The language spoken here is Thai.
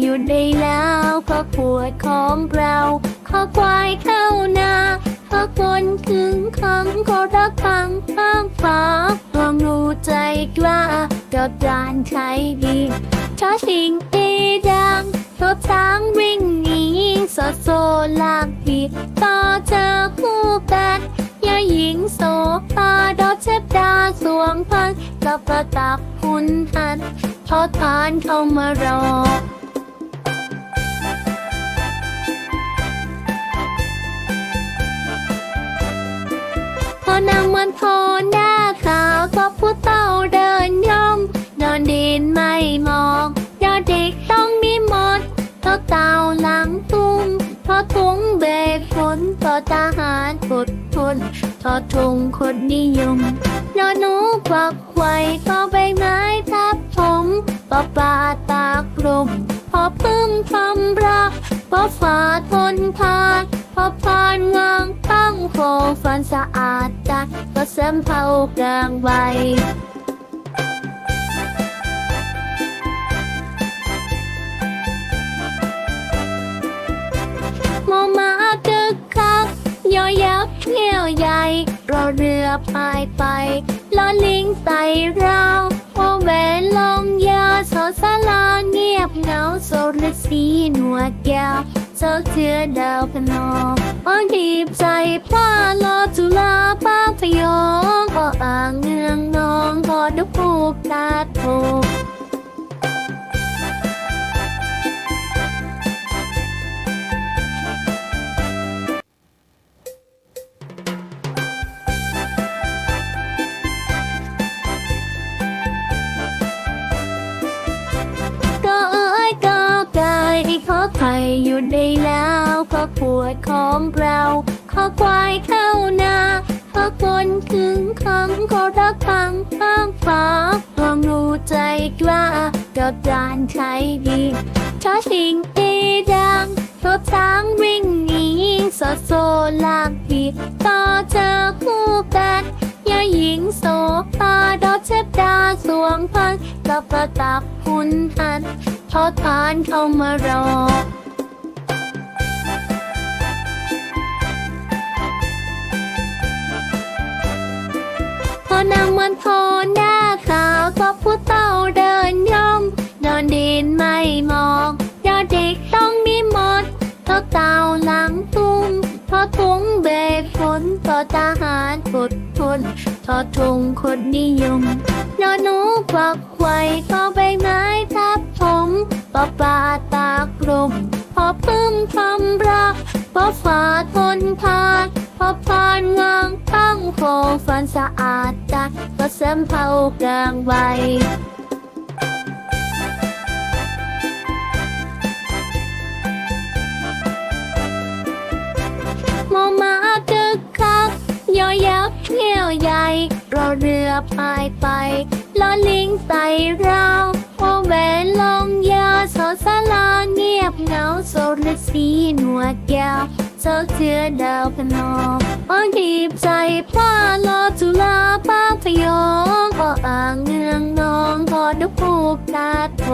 หยุดได้แล้วพอปวดของเราขอควายเข้านาขอคนขึงขังขอรักฟังข้างฟ้าดวงรู้ใจกล้ากับการใช้ดีชอชิงเอดังรถช้างวิ่งหนีสดโซลากปีต่อเจอคู่กันยาหญิงโสภาดอเชบดาสวงพันกับประตับคุณหันทอทานเข้ามารอ นางมันโทนหน้าขาวก็ผู้เต้าเดินย่องนอนดินไม่มองยอดเด็กต้องมีหมดเท่าเต่าหลังตุ้มทอทุงเบกฝนต่อทหารกดทนทอทุงคนนิยมนอนหนูกวักไว่ก็ใบไม้ทับผมปอปลาตากลมพอพึ่มคำรักพอฝาทนทานพอพาน งางตั้งโคฟันสะอาดจัดก็เสมเผากลางใบมอมาตึกคักย่อยักษ์เที่ยวใหญ่รอเรือพายไปล้อลิงไต่ราววอแหวนลงยาสอสาลาเงียบเหงาโซลสีหนวดแก้ว เจ้าเทือดาวพนองอ้อนดีบใจพลาลอจุลาป้าพยองก็อ่างเงืองนองกอดผูกตาโทก็ หยุดได้แล้วขอขวดของเราขอควายเข้านาขอคนขึงขังขอรักฟังข้างฟ้าลองรู้ใจกล้ากับการใช้ดีชอชิงเอดังรถช้างวิ่งหนีสดโซลากปีต่อเจอคู่กันยาหญิงโสภาดอเชบดาสวงพันกับประตับคุณหันทอทานเข้ามารอ นางมันโทนหน้าขาวก็ผู้เต้าเดินย่องนอนดินไม่มองยอดเด็กต้องมีหมดเท่าะเต่าหลังตุ้มทอทุงเบกฝนต่อทหารกดทนทอทุงคนนิยมนอนหนูกวักไขว่ก็ใบไม้ทับผมปอปลาตากลมพอพึ่มคำรักพอฝาทนทานพอพานงางตั้งโคฟันสะอาด สมเผากลางใบมอมาตึกคักยอยักษ์เที่ยวใหญ่รอเรือพายไปล้อลิงไต่ราววอแหวนลงยาสอสลาเงียบเหงาโซลสีหนวดแก้วเจ้าเชือดาวพนองอ้อนดีบใจผ้าลอ พยองพออ่างเงืองนองพอดผูกตาโท